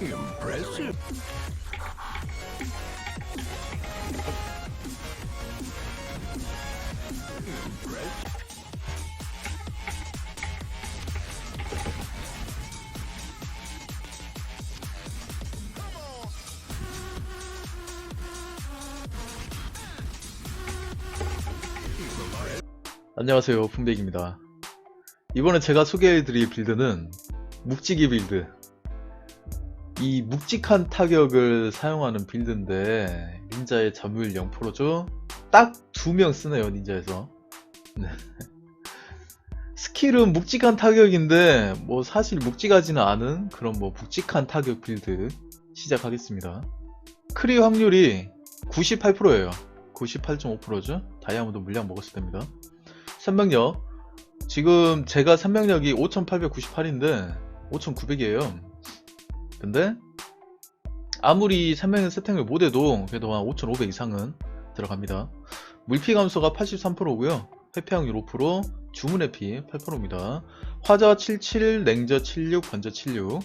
Impressive. 안녕하세요 fun백입니다 이번에 제가 소개해드릴 빌드는 묵직이 빌드. 이 묵직한 타격을 사용하는 빌드인데 닌자의 점유율 0%죠? 딱 두 명 쓰네요 닌자에서. 네. 스킬은 묵직한 타격인데 뭐 사실 묵직하지는 않은 그런 뭐 묵직한 타격 빌드 시작하겠습니다. 크리 확률이 98%예요. 98.5%죠? 다이아몬드 물량 먹었을 때입니다. 산명력 지금 제가 산명력이 5898인데 5900이에요. 근데 아무리 산명력 세팅을 못해도 그래도 한 5500 이상은 들어갑니다. 물피 감소가 83%고요. 회피 확률 5% 주문 회피 8%입니다. 화자 77 냉저 76 관저 76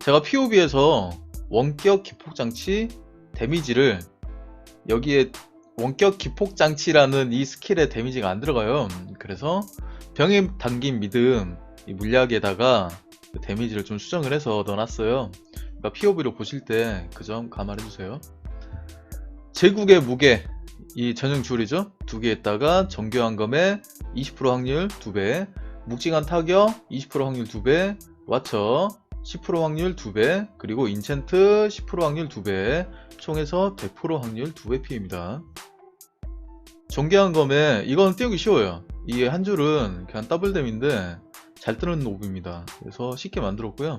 제가 POB에서 원격 기폭장치 데미지를 여기에 원격 기폭 장치라는 이 스킬의 데미지가 안 들어가요. 그래서 병에 담긴 믿음 이 물약에다가 그 데미지를 좀 수정을 해서 넣어놨어요. 그러니까 POV로 보실 때 그 점 감안해주세요. 제국의 무게 이 전용 줄이죠. 두 개에다가 정교한 검에 20% 확률 2배, 묵직한 타격 20% 확률 2배, 와처 10% 확률 2배, 그리고 인챈트 10% 확률 2배, 총에서 100% 확률 2배 피입니다. 정교한 검에 이건 띄우기 쉬워요. 이게 한 줄은 그냥 더블댐인데 잘 뜨는 옵입니다. 그래서 쉽게 만들었고요.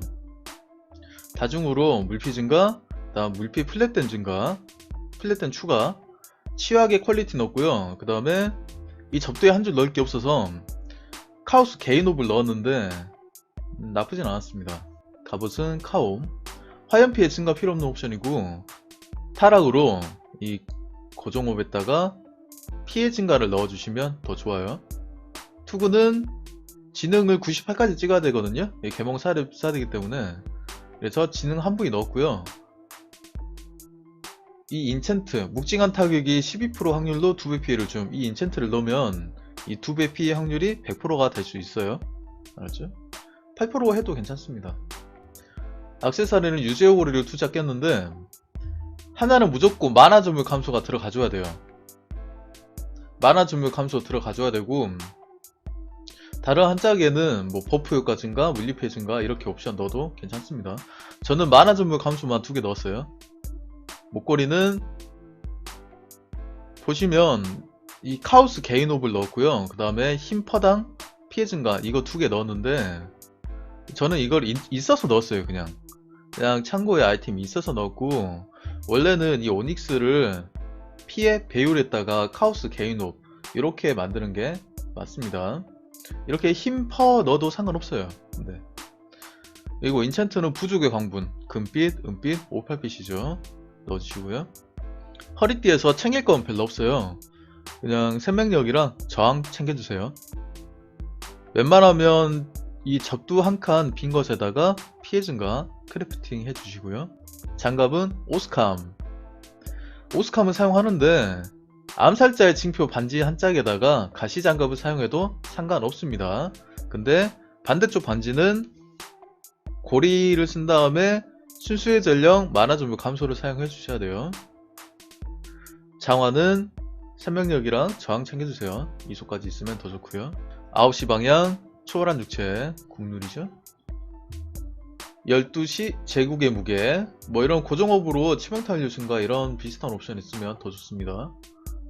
다중으로 물피 증가, 다음 물피 플랫된 증가, 플랫된 추가, 치약의 퀄리티 넣었고요. 그 다음에 이 접두에 한 줄 넣을 게 없어서 카오스 개인 옵을 넣었는데 음, 나쁘진 않았습니다. 갑옷은 카옴, 화염 피해 증가 필요 없는 옵션이고 타락으로 이 고정옵에다가 피해 증가를 넣어주시면 더 좋아요. 투구는 지능을 98까지 찍어야 되거든요. 이 개몽 사야 되기 때문에 그래서 지능 한 부위 넣었고요. 이 인챈트 묵직한 타격이 12% 확률로 2배 피해를 줌. 이 인챈트를 넣으면 이 2배 피해 확률이 100%가 될 수 있어요. 알았죠? 8% 해도 괜찮습니다. 악세사리는 유제어 고리를 투자 꼈는데 하나는 무조건 만화 점유 감소가 들어가줘야 돼요. 만화 점유 감소 들어가줘야 되고 다른 한 짝에는 뭐 버프 효과 증가, 물리 피해 증가 이렇게 옵션 넣어도 괜찮습니다. 저는 만화 점유 감소만 두 개 넣었어요. 목걸이는 보시면 이 카오스 개인 옵을 넣었고요. 그 다음에 힘 퍼당 피해 증가 이거 두 개 넣었는데 저는 이걸 인- 있어서 넣었어요 그냥 그냥 참고의 아이템이 있어서 넣었고 원래는 이 오닉스를 피해 배율에다가 카오스 개인 옵 이렇게 만드는 게 맞습니다. 이렇게 힘 퍼 넣어도 상관없어요. 네. 그리고 인챈트는 부족의 광분 금빛, 은빛, 58빛이죠. 넣어주시고요. 허리띠에서 챙길 건 별로 없어요. 그냥 생명력이랑 저항 챙겨주세요. 웬만하면 이 접두 한 칸 빈 것에다가 피해 증가 크래프팅 해주시고요. 장갑은 오스캄. 오스캄을 사용하는데 암살자의 징표 반지 한 짝에다가 가시 장갑을 사용해도 상관없습니다. 근데 반대쪽 반지는 고리를 쓴 다음에 순수의 전령 만화 점유 감소를 사용해 주셔야 돼요. 장화는 생명력이랑 저항 챙겨주세요. 이소까지 있으면 더 좋고요. 9시 방향 초월한 육체 국룰이죠. 12시 제국의 무게 뭐 이런 고정업으로 치명타율 증가 이런 비슷한 옵션 있으면 더 좋습니다.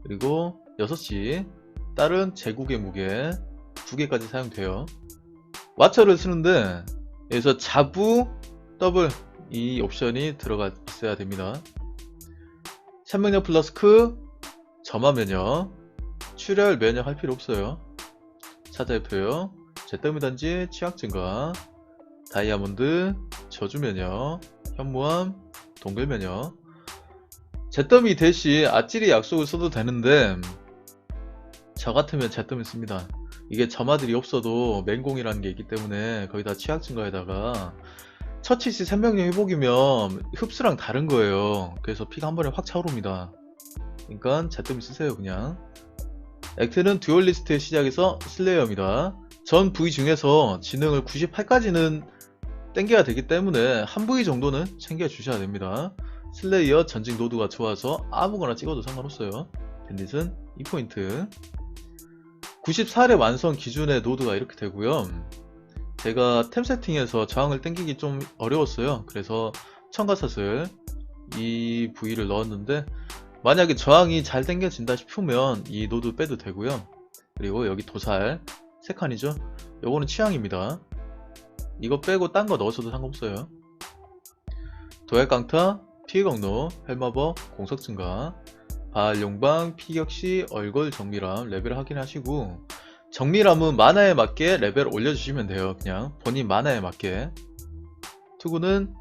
그리고 6시 다른 제국의 무게 두 개까지 사용돼요. 와처를 쓰는데 여기서 자부 더블 이 옵션이 들어가 있어야 됩니다. 생명력 플러스 크 점화 면역 출혈 면역 할 필요 없어요. 차자표요 제더미 단지 취약 증가 다이아몬드 저주 면역 현무암 동글 면역 잿더미 대신 아찔이 약속을 써도 되는데 저 같으면 잿더미 씁니다 이게 점화들이 없어도 맹공이라는 게 있기 때문에 거기다 취약 증가에다가 처치시 생명력 회복이면 흡수랑 다른 거예요. 그래서 피가 한 번에 확 차오릅니다. 그러니까 제뜸 쓰세요 그냥. 액트는 듀얼리스트의 시작에서 슬레이어입니다. 전 부위 중에서 지능을 98까지는 땡겨야 되기 때문에 한 부위 정도는 챙겨 주셔야 됩니다. 슬레이어 전직 노드가 좋아서 아무거나 찍어도 상관없어요. 밴딧은 2포인트. 94렙 완성 기준의 노드가 이렇게 되고요. 제가 템 세팅에서 저항을 땡기기 좀 어려웠어요. 그래서 청가사슬 이 부위를 넣었는데 만약에 저항이 잘 땡겨진다 싶으면 이 노드 빼도 되고요. 그리고 여기 도살 3칸이죠. 요거는 취향입니다. 이거 빼고 딴 거 넣어서도 상관없어요. 도약 강타, 피해 경로, 헬마버, 공석 증가, 발 용방, 피격시, 얼굴 정밀함 레벨 확인하시고 정밀함은 만화에 맞게 레벨 올려주시면 돼요. 그냥 본인 만화에 맞게. 투구는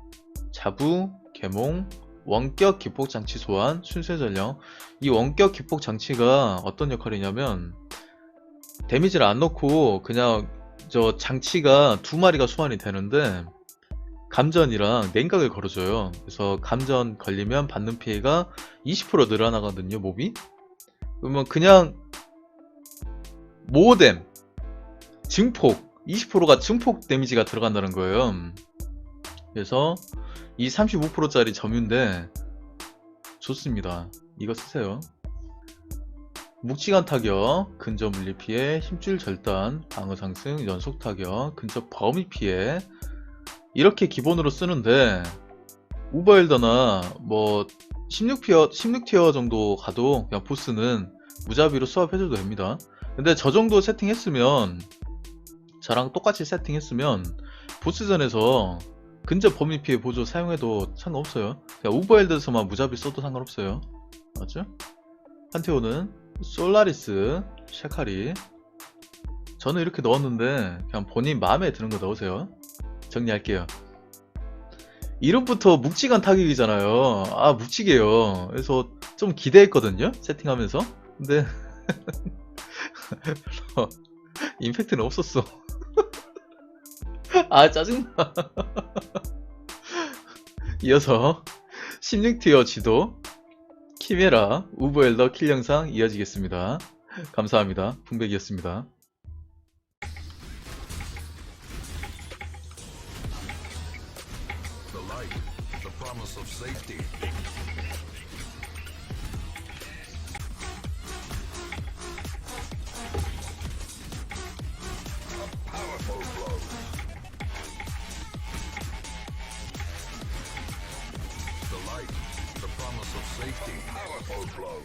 자부, 개몽, 원격 기폭 장치 소환, 순세 전령. 이 원격 기폭 장치가 어떤 역할이냐면 데미지를 안 넣고 그냥 저 장치가 두 마리가 소환이 되는데 감전이랑 냉각을 걸어줘요. 그래서 감전 걸리면 받는 피해가 20% 늘어나거든요, 몹이. 그러면 그냥 모뎀, 증폭, 20%가 증폭 데미지가 들어간다는 거예요. 그래서 이 35%짜리 점유인데 좋습니다. 이거 쓰세요. 묵직한 타격, 근접 물리 피해, 힘줄 절단, 방어 상승, 연속 타격, 근접 범위 피해 이렇게 기본으로 쓰는데 우버일더나 뭐 16티어 16티어 정도 가도 그냥 보스는 무자비로 수합해줘도 됩니다. 근데 저 정도 세팅했으면 저랑 똑같이 세팅했으면 보스전에서 근접 범위 피해 보조 사용해도 상관없어요. 그냥 우버일드에서만 무자비 써도 상관없어요. 맞죠? 판테온은 솔라리스, 샤카리. 저는 이렇게 넣었는데 그냥 본인 마음에 드는 거 넣으세요. 정리할게요. 이름부터 묵직한 타격이잖아요. 아 묵직해요. 그래서 좀 기대했거든요. 세팅하면서. 근데 임팩트는 없었어. 아 짜증나. 이어서 16티어 지도 키메라 우브엘더 킬 영상 이어지겠습니다. 감사합니다. 풍백이었습니다. Promise of safety. Powerful blow.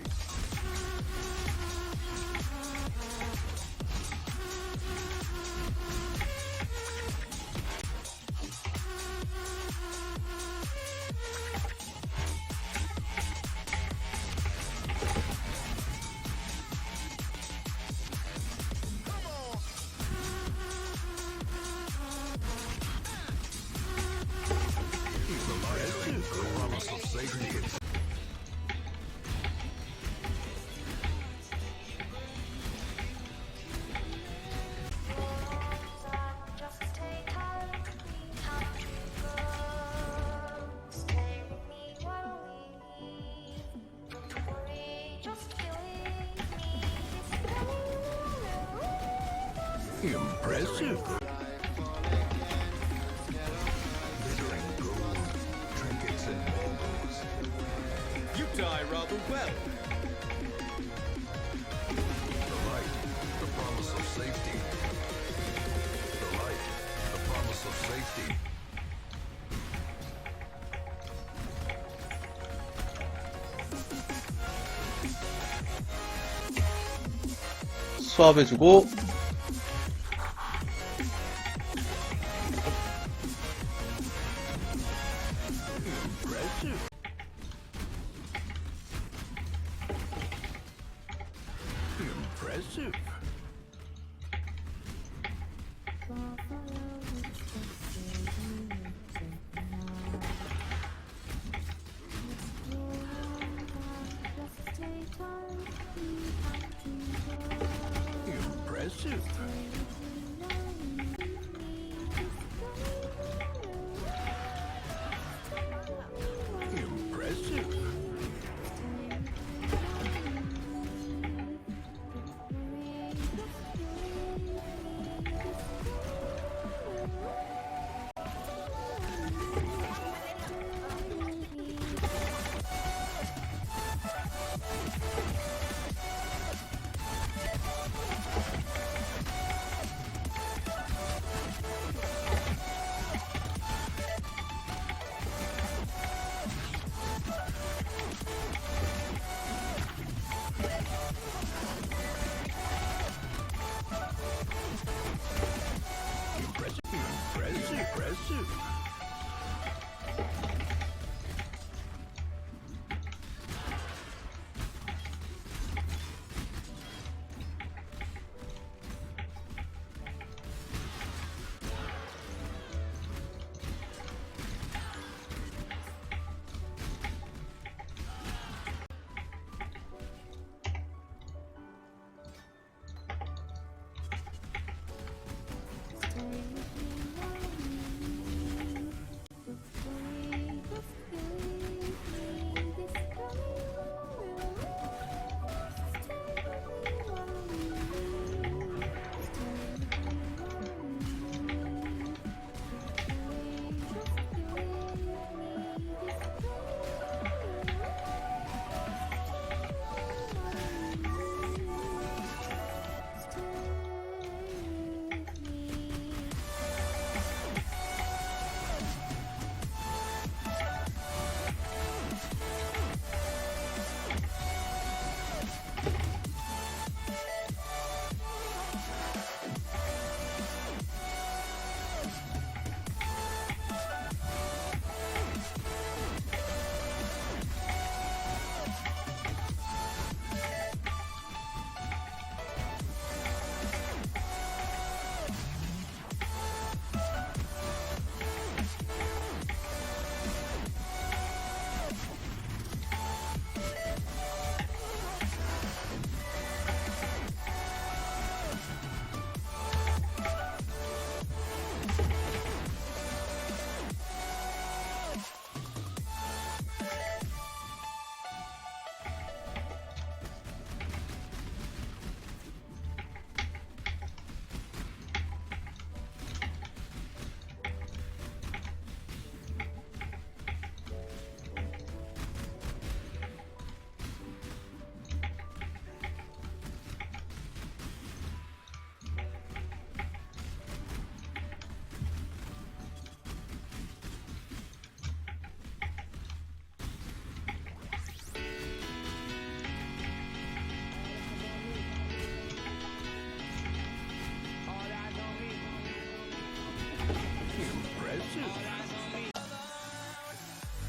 Impressive. Glittering gold, trinkets and baubles. You die rather well. The light, the promise of safety. The light, the promise of safety. 수압해주고 Mm-hmm.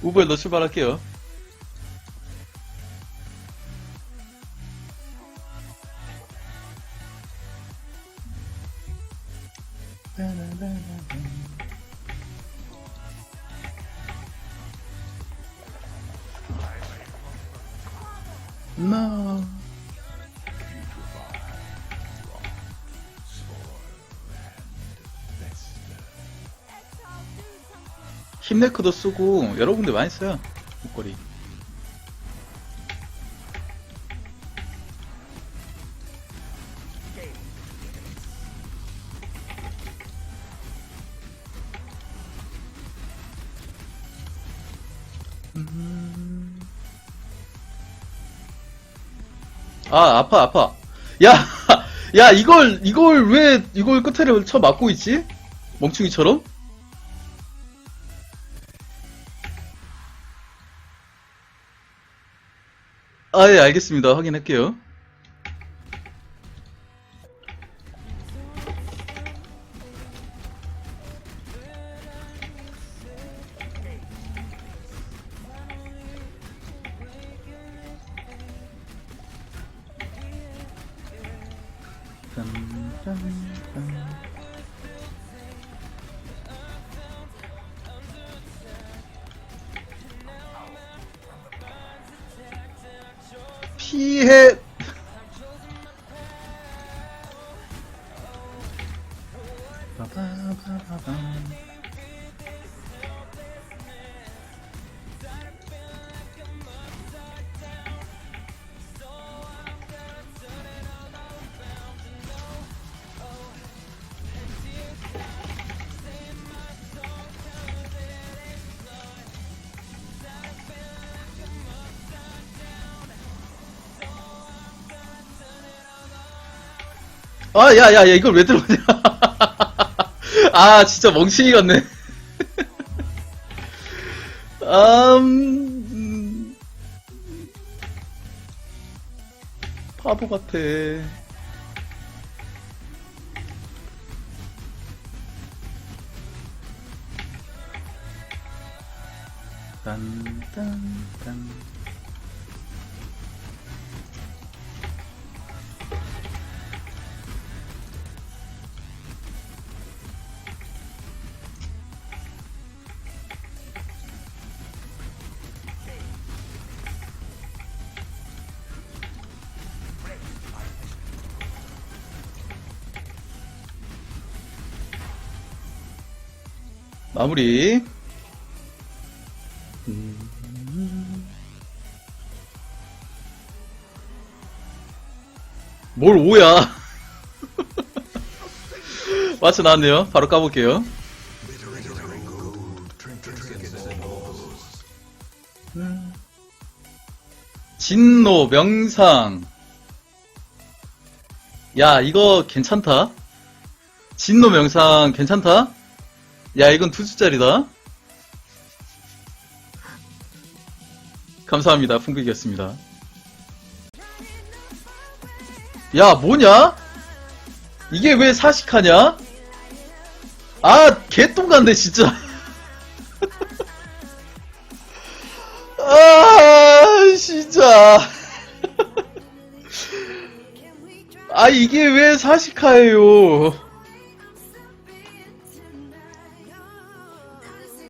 우버에 너 출발할게요. No. 힙네크도 쓰고 여러 군데 많이 써요 목걸이. 음. 아 아파 아파. 야 야 이걸 이걸 왜 이걸 끝에를 쳐 맞고 있지? 멍충이처럼 아, 예, 알겠습니다. 확인할게요. 피해 아, 야, 야, 야, 이걸 왜 들어오냐. 아, 진짜 멍청이 같네. 음, 음, 바보 같아. 딴딴딴. 마무리. 뭘 오야? 마쳐 나왔네요. 바로 까볼게요. 음. 진노 명상. 야 이거 괜찮다? 진노 명상 괜찮다 야 이건 두 줄짜리다. 감사합니다. 풍극이었습니다. 야 뭐냐? 이게 왜 사식하냐? 아 개똥간데 진짜. 아 진짜. 아 이게 왜 사식하예요